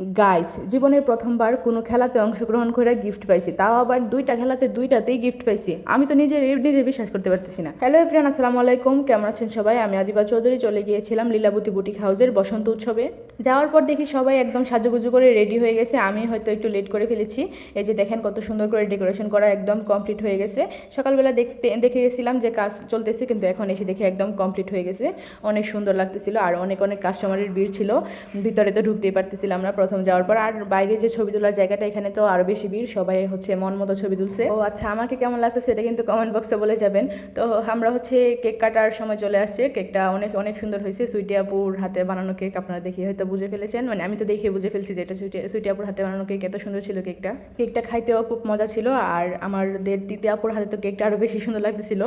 Guys জীবনের প্রথমবার কোনো খেলাতে অংশগ্রহণ করে গিফট পাইছি। তাও আবার দুইটা খেলাতে দুইটাতেই গিফট পাইছি। আমি তো নিজে নিজে বিশ্বাস করতে পারতেছি না। হ্যালো এভরিয়ান আসসালামু আলাইকুম। কেমন আছেন সবাই? আমি আদিবা চৌধুরী চলে গিয়েছিলাম লীলাবতী বুটিক হাউসের বসন্ত উৎসবে। যাওয়ার পর দেখি সবাই একদম সাজুগুজু করে রেডি হয়ে গেছে। আমি হয়তো একটু লেট করে ফেলেছি। এই যে দেখেন কত সুন্দর করে ডেকোরেশন করা একদম কমপ্লিট হয়ে গেছে। সকালবেলা দেখতে, দেখে গেছিলাম যে কাজ চলতেছে, কিন্তু এখন এসে দেখে একদম কমপ্লিট হয়ে গেছে। অনেক সুন্দর লাগতেছিল, আর অনেক অনেক কাস্টমারের ভিড় ছিল। ভিতরে তো ঢুকতেই পারতেছিলাম না প্রথম যাওয়ার পর। আর বাইরে যে ছবি তোলার জায়গাটা, এখানে তো আরও বেশি ভিড়। সবাই হচ্ছে মন মতো ছবি তুলছে। ও আচ্ছা আমাকে কেমন লাগতেছে এটা কিন্তু কমেন্ট বক্সে বলে যাবেন। তো আমরা হচ্ছে কেক কাটার সময় চলে আসছে। কেকটা অনেক অনেক সুন্দর হয়েছে। সুইটি আপুর হাতে বানানো কেক আপনারা দেখে হয়তো বুঝে ফেলেছেন। মানে আমি তো দেখে বুঝে ফেলছি যে এটা সুইটি সুইটি আপুর হাতে বানানো কেক, এত সুন্দর ছিল কেকটা। কেকটা খাইতেও খুব মজা ছিল। আর আমাদের দিদি আপুর হাতে তো কেকটা আরও বেশি সুন্দর লাগতেছিল।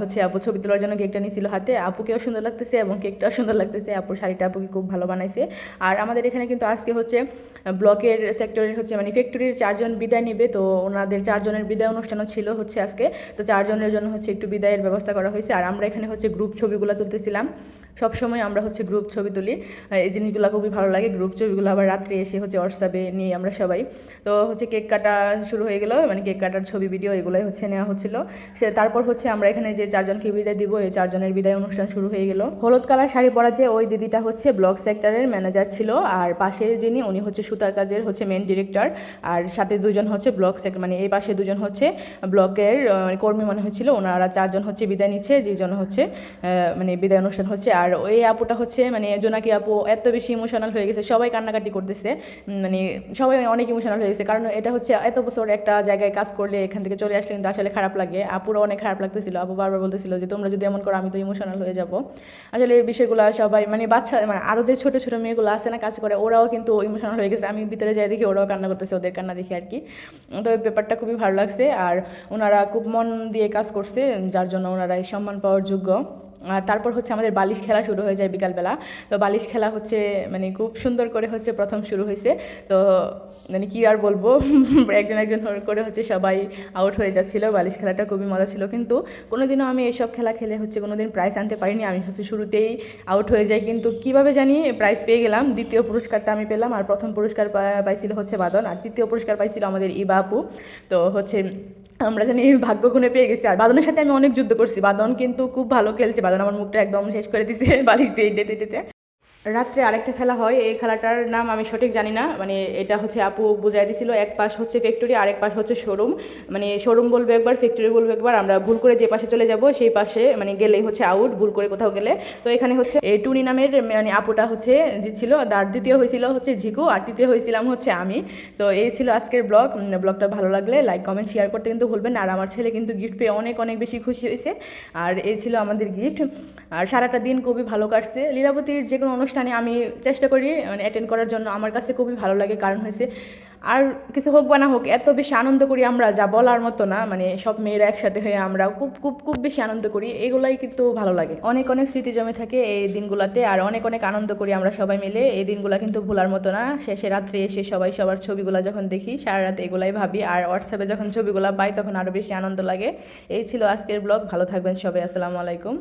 হচ্ছে আপু ছবি তোলার জন্য কেকটা নিয়েছিল হাতে। আপুকেও সুন্দর লাগতেছে এবং কেকটাও সুন্দর লাগতেছে। আপুর শাড়িটা আপুকে খুব ভালো বানাইছে। আর আমাদের এখানে কিন্তু আজকে হচ্ছে ব্লকের সেক্টরের হচ্ছে মানে ফ্যাক্টরির চারজন বিদায় নেবে। তো ওনাদের চারজনের বিদায় অনুষ্ঠানও ছিল হচ্ছে আজকে। তো চারজনের জন্য হচ্ছে একটু বিদায়ের ব্যবস্থা করা হয়েছে। আর আমরা এখানে হচ্ছে গ্রুপ ছবিগুলো তুলতেছিলাম। সব সময় আমরা হচ্ছে গ্রুপ ছবি তুলি। এই জিনিসগুলো খুবই ভালো লাগে। গ্রুপ ছবিগুলো আবার রাত্রে এসে হচ্ছে হোয়াটসঅ্যাপে নিয়ে আমরা সবাই। তো হচ্ছে কেক কাটা শুরু হয়ে গেলো। মানে কেক কাটার ছবি ভিডিও এগুলোই হচ্ছে নেওয়া হচ্ছিল। সে তারপর হচ্ছে আমরা এখানে যে চারজনকে বিদায় দিব, এই চারজনের বিদায় অনুষ্ঠান শুরু হয়ে গেল। হলুদ কালার শাড়ি পরা যে ওই দিদিটা হচ্ছে ব্লক সেক্টরের ম্যানেজার ছিল। আর পাশে যিনি উনি হচ্ছে সুতার কাজের হচ্ছে মেন ডিরেক্টর আর সাথে দুজন হচ্ছে ব্লক মানে এই পাশে দুজন হচ্ছে ব্লকের কর্মী মনে হচ্ছিল, ওনারা চারজন হচ্ছে বিদায় নিচ্ছে, যে জন হচ্ছে মানে বিদায় অনুষ্ঠান হচ্ছে। আর ওই আপুটা হচ্ছে মানে জোনাকি আপু এত বেশি ইমোশনাল হয়ে গেছে, সবাই কান্নাকাটি করতেছে মানে সবাই অনেক ইমোশনাল হয়ে গেছে, কারণ এটা হচ্ছে এত বছর একটা জায়গায় কাজ করলে এখান থেকে চলে আসলে কিন্তু আসলে খারাপ লাগে। আপুরও অনেক খারাপ লাগতেছিল, আপু বারবার বলতেছিল যে, তোমরা যদি এমন করো, আমি তো ইমোশনাল হয়ে যাব। আসলে এই বিষয়গুলো সবাই মানে বাচ্চা মানে আরও যে ছোটো ছোটো মেয়েগুলো আছে না কাজ করে, ওরাও কিন্তু ইমোশনাল হয়ে গেছে। আমি ভিতরে যাই দেখি ওরাও কান্না করতেছে, ওদের কান্না দেখি আর কি। তো এই পেপারটা খুবই ভালো লাগছে। আর ওনারা খুব মন দিয়ে কাজ করছে, যার জন্য ওনারা এই সম্মান পাওয়ার যোগ্য। তারপর হচ্ছে আমাদের বালিশ খেলা শুরু হয়ে যায় বিকালবেলা। তো বালিশ খেলা হচ্ছে মানে খুব সুন্দর করে হচ্ছে প্রথম শুরু হয়েছে। তো মানে কী আর বলব, একজন একজন করে হচ্ছে সবাই আউট হয়ে যাচ্ছিল। বালিশ খেলাটা খুবই মজা ছিল। কিন্তু কোনোদিনও আমি এসব খেলা খেলে হচ্ছে কোনোদিন প্রাইজ আনতে পারিনি। আমি হচ্ছে শুরুতেই আউট হয়ে যাই। কিন্তু কীভাবে জানি প্রাইজ পেয়ে গেলাম। দ্বিতীয় পুরস্কারটা আমি পেলাম। আর প্রথম পুরস্কার পাইছিল হচ্ছে বাদন। আর তৃতীয় পুরস্কার পাইছিল আমাদের ইবা তো হচ্ছে আমরা জানি ভাগ্য গুণে পেয়ে গেছি। আর বাদনের সাথে আমি অনেক যুদ্ধ করছি। বাদন কিন্তু খুব ভালো খেলছে। বাদন আমার মুখটা একদম শেষ করে দিছে। বালিশ দিয়ে ডেতে ডেতে রাত্রে আরেকটা খেলা হয়, এই খেলাটার নাম আমি সঠিক জানি না মানে এটা হচ্ছে আপু বুঝাই দিছিল, এক পাশ হচ্ছে ফ্যাক্টরি আরেক পাশ হচ্ছে শোরুম মানে শোরুম বলবে একবার ফ্যাক্টরি বলবে একবার, আমরা ভুল করে যে পাশে চলে যাব, সেই পাশে মানে গেলেই হচ্ছে আউট ভুল করে কোথাও গেলে। তো এখানে হচ্ছে টুনি নামের মানে আপুটা হচ্ছে জিতছিল আর দ্বিতীয় হয়েছিল হচ্ছে ঝিকু, আর তৃতীয় হয়েছিলাম হচ্ছে আমি। তো এই ছিল আজকের ব্লগ ব্লগটা ভালো লাগলে লাইক কমেন্ট শেয়ার করতে কিন্তু ভুলবেন আর আমার ছেলে কিন্তু গিফট পেয়ে অনেক অনেক বেশি খুশি হয়েছে। আর এই ছিল আমাদের গিফট আর সারাটা দিন খুবই ভালো কাটছে। লীলাবতীর যে কোনো অনুষ্ঠানে আমি চেষ্টা করি মানে অ্যাটেন্ড করার জন্য। আমার কাছে খুবই ভালো লাগে, কারণ হয়েছে আর কিছু হোক বা না হোক, এত বেশি আনন্দ করি আমরা, যা বলার মতো না মানে সব মেয়েরা একসাথে হয়ে আমরা খুব খুব খুব বেশি আনন্দ করি। এগুলাই কিন্তু ভালো লাগে। অনেক অনেক স্মৃতি জমে থাকে এই দিনগুলোতে, আর অনেক অনেক আনন্দ করি আমরা সবাই মিলে। এই দিনগুলো কিন্তু ভোলার মতো না, শেষে রাত্রে এসে সবাই সবার ছবিগুলো যখন দেখি, সারা রাত এগুলাই ভাবি, আর হোয়াটসঅ্যাপে যখন ছবিগুলো পাই, তখন আরও বেশি আনন্দ লাগে। এই ছিল আজকের ব্লগ, ভালো থাকবেন সবাই, আসসালামু আলাইকুম।